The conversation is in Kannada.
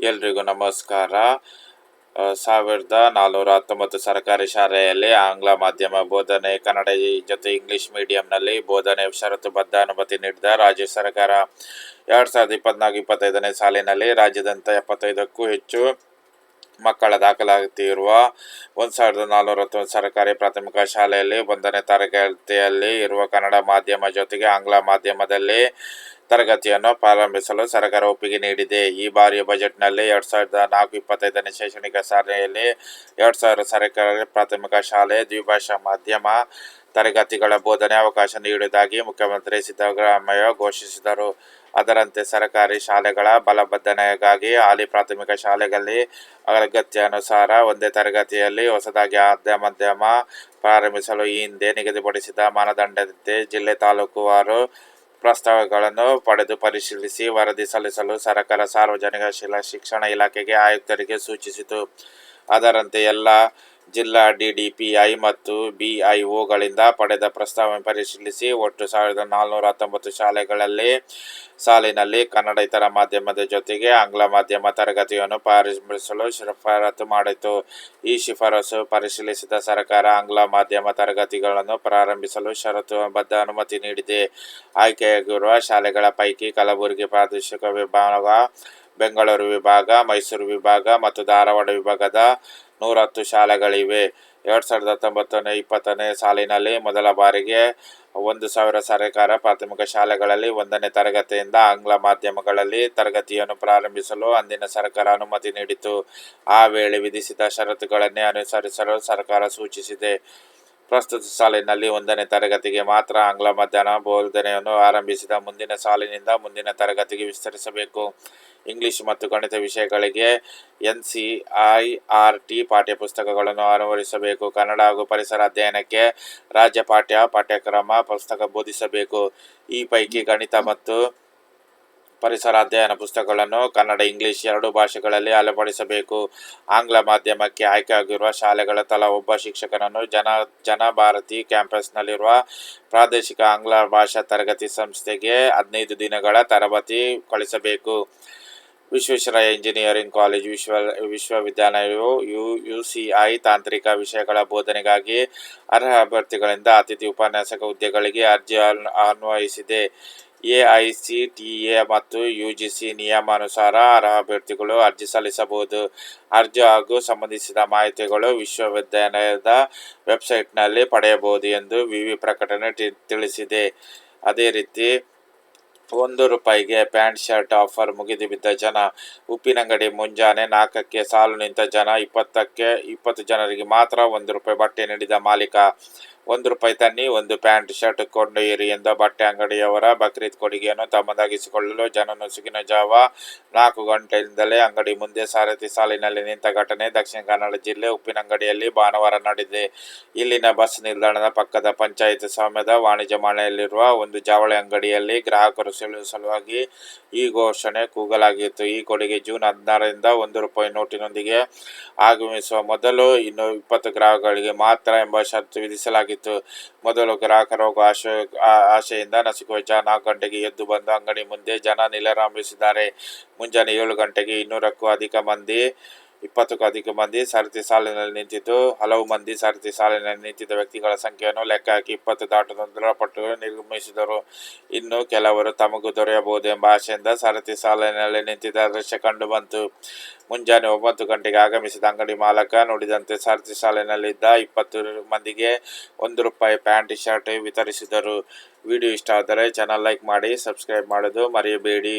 ಎಲ್ರಿಗೂ ನಮಸ್ಕಾರ. ಸಾವಿರದ ನಾನ್ನೂರ ಹತ್ತೊಂಬತ್ತು ಸರ್ಕಾರಿ ಶಾಲೆಯಲ್ಲಿ ಆಂಗ್ಲ ಮಾಧ್ಯಮ ಬೋಧನೆ, ಕನ್ನಡ ಜೊತೆ ಇಂಗ್ಲಿಷ್ ಮೀಡಿಯಂನಲ್ಲಿ ಬೋಧನೆ ಷರತ್ತುಬದ್ಧ ಅನುಮತಿ ನೀಡಿದ ರಾಜ್ಯ ಸರ್ಕಾರ. ಎರಡು ಸಾವಿರದ ಇಪ್ಪತ್ನಾಲ್ಕು ಇಪ್ಪತ್ತೈದನೇ ಸಾಲಿನಲ್ಲಿ ರಾಜ್ಯದಂತ ಎಪ್ಪತ್ತೈದಕ್ಕೂ ಹೆಚ್ಚು ಮಕ್ಕಳ ದಾಖಲಾಗುತ್ತಿರುವ ಒಂದು ಸಾವಿರದ ನಾನ್ನೂರ ಹತ್ತೊಂಬತ್ತು ಸರ್ಕಾರಿ ಪ್ರಾಥಮಿಕ ಶಾಲೆಯಲ್ಲಿ ಒಂದನೇ ತರಗತಿಯಲ್ಲಿ ಇರುವ ಕನ್ನಡ ಮಾಧ್ಯಮ ಜೊತೆಗೆ ಆಂಗ್ಲ ಮಾಧ್ಯಮದಲ್ಲಿ ತರಗತಿಯನ್ನು ಪ್ರಾರಂಭಿಸಲು ಸರ್ಕಾರ ಒಪ್ಪಿಗೆ ನೀಡಿದೆ. ಈ ಬಾರಿಯ ಬಜೆಟ್ನಲ್ಲಿ ಎರಡು ಸಾವಿರದ ನಾಲ್ಕು ಇಪ್ಪತ್ತೈದನೇ ಶೈಕ್ಷಣಿಕ ಸಾಲಿನಲ್ಲಿ ಎರಡು ಸಾವಿರ ಸರ್ಕಾರಿ ಪ್ರಾಥಮಿಕ ಶಾಲೆ, ದ್ವಿಭಾಷಾ ಮಾಧ್ಯಮ, ತರಗತಿಗಳ ಬೋಧನೆ ಅವಕಾಶ ನೀಡುವುದಾಗಿ ಮುಖ್ಯಮಂತ್ರಿ ಸಿದ್ದರಾಮಯ್ಯ ಘೋಷಿಸಿದರು. ಅದರಂತೆ ಸರ್ಕಾರಿ ಶಾಲೆಗಳ ಬಲಬದ್ಧನೆಗಾಗಿ ಹಾಲಿ ಪ್ರಾಥಮಿಕ ಶಾಲೆಗಳಲ್ಲಿ ಅಗತ್ಯಾನುಸಾರ ಒಂದೇ ತರಗತಿಯಲ್ಲಿ ಹೊಸದಾಗಿ ಆದ್ಯ ಮಧ್ಯಮ ಪ್ರಾರಂಭಿಸಲು ಈ ಹಿಂದೆ ನಿಗದಿಪಡಿಸಿದ ಮಾನದಂಡದಂತೆ ಜಿಲ್ಲೆ ತಾಲೂಕುವಾರು ಪ್ರಸ್ತಾವಗಳನ್ನು ಪಡೆದು ಪರಿಶೀಲಿಸಿ ವರದಿ ಸಲ್ಲಿಸಲು ಸರ್ಕಾರ ಸಾರ್ವಜನಿಕ ಶಿಲಾ ಶಿಕ್ಷಣ ಇಲಾಖೆಗೆ ಆಯುಕ್ತರಿಗೆ ಸೂಚಿಸಿತು. ಅದರಂತೆ ಎಲ್ಲ ಜಿಲ್ಲಾ ಡಿಡಿಪಿಐ ಮತ್ತು ಬಿಐಒಗಳಿಂದ ಪಡೆದ ಪ್ರಸ್ತಾವನೆ ಪರಿಶೀಲಿಸಿ ಒಟ್ಟು ಸಾವಿರದ ನಾಲ್ನೂರ ಹತ್ತೊಂಬತ್ತು ಶಾಲೆಗಳಲ್ಲಿ ಸಾಲಿನಲ್ಲಿ ಕನ್ನಡ ಇತರ ಮಾಧ್ಯಮದ ಜೊತೆಗೆ ಆಂಗ್ಲ ಮಾಧ್ಯಮ ತರಗತಿಯನ್ನು ಪ್ರಾರಂಭಿಸಲು ಶಿಫಾರಸು ಮಾಡಿತು. ಈ ಶಿಫಾರಸು ಪರಿಶೀಲಿಸಿದ ಸರ್ಕಾರ ಆಂಗ್ಲ ಮಾಧ್ಯಮ ತರಗತಿಗಳನ್ನು ಪ್ರಾರಂಭಿಸಲು ಷರತ್ತುಬದ್ಧ ಅನುಮತಿ ನೀಡಿದೆ. ಆಯ್ಕೆಯಾಗಿರುವ ಶಾಲೆಗಳ ಪೈಕಿ ಕಲಬುರಗಿ ಪ್ರಾದೇಶಿಕ ವಿಭಾಗ, ಬೆಂಗಳೂರು ವಿಭಾಗ, ಮೈಸೂರು ವಿಭಾಗ ಮತ್ತು ಧಾರವಾಡ ವಿಭಾಗದ ನೂರ ಹತ್ತು ಶಾಲೆಗಳಿವೆ. ಎರಡು ಸಾವಿರದ ಹತ್ತೊಂಬತ್ತನೇ, ಇಪ್ಪತ್ತನೇ ಸಾಲಿನಲ್ಲಿ ಮೊದಲ ಬಾರಿಗೆ ಒಂದು ಸಾವಿರ ಸರ್ಕಾರ ಪ್ರಾಥಮಿಕ ಶಾಲೆಗಳಲ್ಲಿ ಒಂದನೇ ತರಗತಿಯಿಂದ ಆಂಗ್ಲ ಮಾಧ್ಯಮಗಳಲ್ಲಿ ತರಗತಿಯನ್ನು ಪ್ರಾರಂಭಿಸಲು ಅಂದಿನ ಸರ್ಕಾರ ಅನುಮತಿ ನೀಡಿತು ಆ ವೇಳೆ ವಿಧಿಸಿದ ಷರತ್ತುಗಳನ್ನೇ ಅನುಸರಿಸಲು ಸರ್ಕಾರ ಸೂಚಿಸಿದೆ. ಪ್ರಸ್ತುತ ಸಾಲಿನಲ್ಲಿ ಒಂದನೇ ತರಗತಿಗೆ ಮಾತ್ರ ಆಂಗ್ಲ ಮಾಧ್ಯಮ ಬೋಧನೆಯನ್ನು ಆರಂಭಿಸಿದ ಮುಂದಿನ ಸಾಲಿನಿಂದ ಮುಂದಿನ ತರಗತಿಗೆ ವಿಸ್ತರಿಸಬೇಕು. ಇಂಗ್ಲಿಷ್ ಮತ್ತು ಗಣಿತ ವಿಷಯಗಳಿಗೆ N C E R T ಪಾಠ್ಯಪುಸ್ತಕಗಳನ್ನು ಅಳವಡಿಸಬೇಕು. ಕನ್ನಡ ಹಾಗೂ ಪರಿಸರ ಅಧ್ಯಯನಕ್ಕೆ ರಾಜ್ಯ ಪಾಠ್ಯ, ಪಠ್ಯಕ್ರಮ, ಪುಸ್ತಕ ಬೋಧಿಸಬೇಕು. ಈ ಪೈಕಿ ಗಣಿತ ಮತ್ತು ಪರಿಸರ ಅಧ್ಯಯನ ಪುಸ್ತಕಗಳನ್ನು ಕನ್ನಡ, ಇಂಗ್ಲಿಷ್ ಎರಡು ಭಾಷೆಗಳಲ್ಲಿ ಅಳವಡಿಸಬೇಕು. ಆಂಗ್ಲ ಮಾಧ್ಯಮಕ್ಕೆ ಆಯ್ಕೆಯಾಗಿರುವ ಶಾಲೆಗಳ ತಲಾ ಒಬ್ಬ ಶಿಕ್ಷಕನನ್ನು ಜನ, ಜನಭಾರತಿ ಕ್ಯಾಂಪಸ್ನಲ್ಲಿರುವ ಪ್ರಾದೇಶಿಕ ಆಂಗ್ಲ ಭಾಷಾ ತರಗತಿ ಸಂಸ್ಥೆಗೆ ಹದಿನೈದು ದಿನಗಳ ತರಬೇತಿ ಕಳಿಸಬೇಕು. ವಿಶ್ವೇಶ್ವರಯ್ಯ ಇಂಜಿನಿಯರಿಂಗ್ ಕಾಲೇಜ್ ವಿಶ್ವ, ವಿಶ್ವವಿದ್ಯಾಲಯವು ಯು ಯು ಸಿ ಐ ತಾಂತ್ರಿಕ ವಿಷಯಗಳ ಬೋಧನೆಗಾಗಿ ಅರ್ಹ ಅಭ್ಯರ್ಥಿಗಳಿಂದ ಅತಿಥಿ ಉಪನ್ಯಾಸಕ ಹುದ್ದೆಗಳಿಗೆ ಅರ್ಜಿ ಅನ್ವಯಿಸಿದೆ. ಎ ಮತ್ತು ಯು ಜಿ ನಿಯಮಾನುಸಾರ ಅರ್ಹ ಅಭ್ಯರ್ಥಿಗಳು ಅರ್ಜಿ ಸಲ್ಲಿಸಬಹುದು. ಅರ್ಜಿ ಹಾಗೂ ಸಂಬಂಧಿಸಿದ ಮಾಹಿತಿಗಳು ವಿಶ್ವವಿದ್ಯಾಲಯದ ವೆಬ್ಸೈಟ್ನಲ್ಲಿ ಪಡೆಯಬಹುದು ಎಂದು ವಿವಿ ಪ್ರಕಟಣೆ ತಿಳಿಸಿದೆ. ಅದೇ ರೀತಿ, ಒಂದು ರೂಪಾಯಿಗೆ ಪ್ಯಾಂಟ್, ಶರ್ಟ್ ಆಫರ್ ಮುಗಿದು ಬಿದ್ದ ಜನ, ಉಪ್ಪಿನಂಗಡಿ, ಮುಂಜಾನೆ ನಾಲ್ಕಕ್ಕೆ ಸಾಲು ನಿಂತ ಜನ, ಇಪ್ಪತ್ತಕ್ಕೆ ಇಪ್ಪತ್ತು ಜನರಿಗೆ ಮಾತ್ರ ಒಂದು ರೂಪಾಯಿ ಬಟ್ಟೆ ನೀಡಿದ ಮಾಲೀಕ. ಒಂದು ರೂಪಾಯಿ ತನ್ನಿ, ಒಂದು ಪ್ಯಾಂಟ್, ಶರ್ಟ್ ಕೊಂಡೊಯ್ಯಿರಿ ಎಂದ ಬಟ್ಟೆ ಅಂಗಡಿಯವರ ಬಕ್ರೀದ್ ಕೊಡುಗೆಯನ್ನು ತಮ್ಮದಾಗಿಸಿಕೊಳ್ಳಲು ಜನ ನುಸುಗಿನ ಜಾವ. ನಾಲ್ಕು ಗಂಟೆಯಿಂದಲೇ ಅಂಗಡಿ ಮುಂದೆ ಸಾರಥಿ ಸಾಲಿನಲ್ಲಿ ನಿಂತ ಘಟನೆ. ದಕ್ಷಿಣ ಕನ್ನಡ ಜಿಲ್ಲೆ ಉಪ್ಪಿನಂಗಡಿಯಲ್ಲಿ ಭಾನುವಾರ ನಡೆದಿದೆ. ಇಲ್ಲಿನ ಬಸ್ ನಿಲ್ದಾಣದ ಪಕ್ಕದ ಪಂಚಾಯತ್ ಸ್ವಾಮ್ಯದ ವಾಣಿಜ್ಯ ಮನೆಯಲ್ಲಿರುವ ಒಂದು ಜಾವಳಿ ಅಂಗಡಿಯಲ್ಲಿ ಗ್ರಾಹಕರು ಸೆಳೆಯುವ ಸಲುವಾಗಿ ಈ ಘೋಷಣೆ ಕೂಗಲಾಗಿತ್ತು. ಈ ಕೊಡುಗೆ ಜೂನ್ ಹದಿನಾರರಿಂದ ಒಂದು ರೂಪಾಯಿ ನೋಟಿನೊಂದಿಗೆ ಆಗಮಿಸುವ ಮೊದಲು ಇನ್ನು ಇಪ್ಪತ್ತು ಗ್ರಾಹಕಗಳಿಗೆ ಮಾತ್ರ ಎಂಬ ಷರತ್ತು ವಿಧಿಸಲಾಗಿತ್ತು ಮೊದಲು ಗ್ರಾಹಕರು ಹೋಗುವ ಆಶೆ ಆಶೆಯಿಂದ ನಸುಕುವ ಜನ ನಾಲ್ಕು ಗಂಟೆಗೆ ಎದ್ದು ಬಂದು ಅಂಗಡಿ ಮುಂದೆ ಜನ ನಿಲರಾಂಭಿಸಿದ್ದಾರೆ ಮುಂಜಾನೆ ಏಳು ಗಂಟೆಗೆ ಇನ್ನೂರಕ್ಕೂ ಅಧಿಕ ಮಂದಿ ಇಪ್ಪತ್ತಕ್ಕೂ ಅಧಿಕ ಮಂದಿ ಸಾರಥಿ ಸಾಲಿನಲ್ಲಿ ನಿಂತಿದ್ದು, ಹಲವು ಮಂದಿ ಸಾರಥಿ ಸಾಲಿನಲ್ಲಿ ನಿಂತಿದ್ದ ವ್ಯಕ್ತಿಗಳ ಸಂಖ್ಯೆಯನ್ನು ಲೆಕ್ಕ ಹಾಕಿ ಇಪ್ಪತ್ತು ದಾಟದ ಪಟ್ಟುಗಳು ನಿರ್ಗಮಿಸಿದರು. ಇನ್ನು ಕೆಲವರು ತಮಗೂ ದೊರೆಯಬಹುದು ಎಂಬ ಆಶೆಯಿಂದ ಸಾರಥಿ ಸಾಲಿನಲ್ಲಿ ನಿಂತಿದ್ದ ದೃಶ್ಯ ಕಂಡು ಬಂತು. ಮುಂಜಾನೆ ಒಂಬತ್ತು ಗಂಟೆಗೆ ಆಗಮಿಸಿದ ಅಂಗಡಿ ಮಾಲಕ ನುಡಿದಂತೆ ಸರತಿ ಸಾಲಿನಲ್ಲಿದ್ದ ಇಪ್ಪತ್ತು ಮಂದಿಗೆ ಒಂದು ರೂಪಾಯಿ ಪ್ಯಾಂಟ್, ಶರ್ಟ್ ವಿತರಿಸಿದರು. ವಿಡಿಯೋ ಇಷ್ಟ ಆದರೆ ಚಾನಲ್ ಲೈಕ್ ಮಾಡಿ ಸಬ್ಸ್ಕ್ರೈಬ್ ಮಾಡೋದು ಮರೆಯಬೇಡಿ.